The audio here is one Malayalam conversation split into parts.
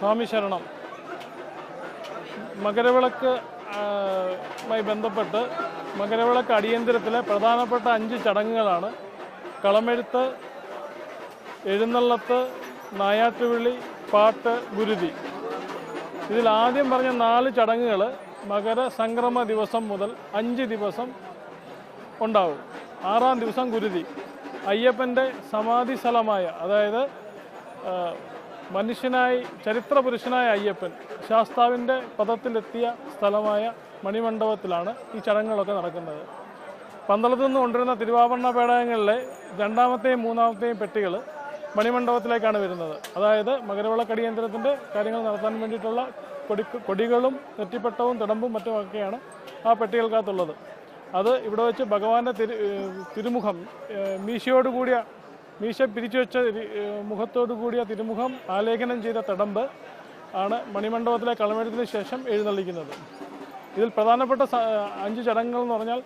സ്വാമി ശരണം. മകരവിളക്ക് മായി ബന്ധപ്പെട്ട് മകരവിളക്ക് അടിയന്തരത്തിലെ പ്രധാനപ്പെട്ട അഞ്ച് ചടങ്ങുകളാണ്. കളമെഴുത്ത് എഴുന്നള്ളത്ത് നായാട്ടുവിളി പാട്ട് ഗുരുതി. ഇതിൽ ആദ്യം പറഞ്ഞ നാല് ചടങ്ങുകൾ മകര സംക്രമ ദിവസം മുതൽ അഞ്ച് ദിവസം ഉണ്ടാവും. ആറാം ദിവസം ഗുരുതി. അയ്യപ്പന്റെ സമാധി സ്ഥലമായ അതായത് മനുഷ്യനായി ചരിത്ര പുരുഷനായ അയ്യപ്പൻ ശാസ്താവിന്റെ പദത്തിലെത്തിയ സ്ഥലമായ മണിമണ്ഡപത്തിലാണ് ഈ ചടങ്ങുകളൊക്കെ നടക്കുന്നത്. പന്തളത്തു നിന്ന് കൊണ്ടുവരുന്ന തിരുവാഭരണ പേടകങ്ങളിലെ രണ്ടാമത്തെയും മൂന്നാമത്തെയും പെട്ടികൾ മണിമണ്ഡപത്തിലേക്കാണ് വരുന്നത്. അതായത് മകരവിളക്കടിയന്ത്രത്തിന്റെ കാര്യങ്ങൾ നടത്താൻ വേണ്ടിയിട്ടുള്ള കൊടി കൊടികളും നെറ്റിപ്പട്ടവും തിടമ്പും മറ്റുമൊക്കെയാണ് ആ പെട്ടികൾക്കകത്തുള്ളത്. അത് ഇവിടെ വെച്ച് ഭഗവാന്റെ തിരു തിരുമുഖം മീശയോട് കൂടിയ മീശ പിരിച്ചു വെച്ച മുഖത്തോടു കൂടിയ തിരുമുഖം ആലേഖനം ചെയ്ത തടമ്പ് ആണ് മണിമണ്ഡപത്തിലെ കളമെഴുത്തിന് ശേഷം എഴുന്നള്ളിക്കുന്നത്. ഇതിൽ പ്രധാനപ്പെട്ട അഞ്ച് ചടങ്ങുകൾ എന്ന് പറഞ്ഞാൽ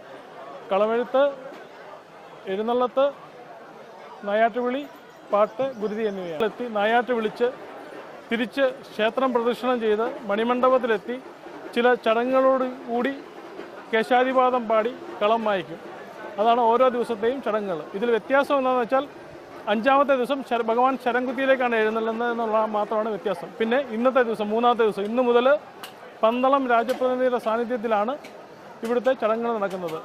കളമെഴുത്ത് എഴുന്നള്ളത്ത് നായാട്ടുവിളി പാട്ട് ഗുരുതി എന്നിവയാണ്. എത്തി നായാട്ട് വിളിച്ച് തിരിച്ച് ക്ഷേത്രം പ്രദക്ഷിണം ചെയ്ത് മണിമണ്ഡപത്തിലെത്തി ചില ചടങ്ങുകളോട് കൂടി കേശാതിപാദം പാടി കളം വായിക്കും അതാണ് ഓരോ ദിവസത്തെയും ചടങ്ങുകൾ. ഇതിൽ വ്യത്യാസം എന്താണെന്ന് വെച്ചാൽ അഞ്ചാമത്തെ ദിവസം ഭഗവാൻ ശരംകുത്തിയിലേക്കാണ് എഴുന്നള്ളുന്നത് എന്നുള്ള മാത്രമാണ് വ്യത്യാസം. പിന്നെ ഇന്നത്തെ ദിവസം മൂന്നാമത്തെ ദിവസം ഇന്ന് മുതൽ പന്തളം രാജപ്രതിനിധിയുടെ സാന്നിധ്യത്തിലാണ് ഇവിടുത്തെ ചടങ്ങുകൾ നടക്കുന്നത്.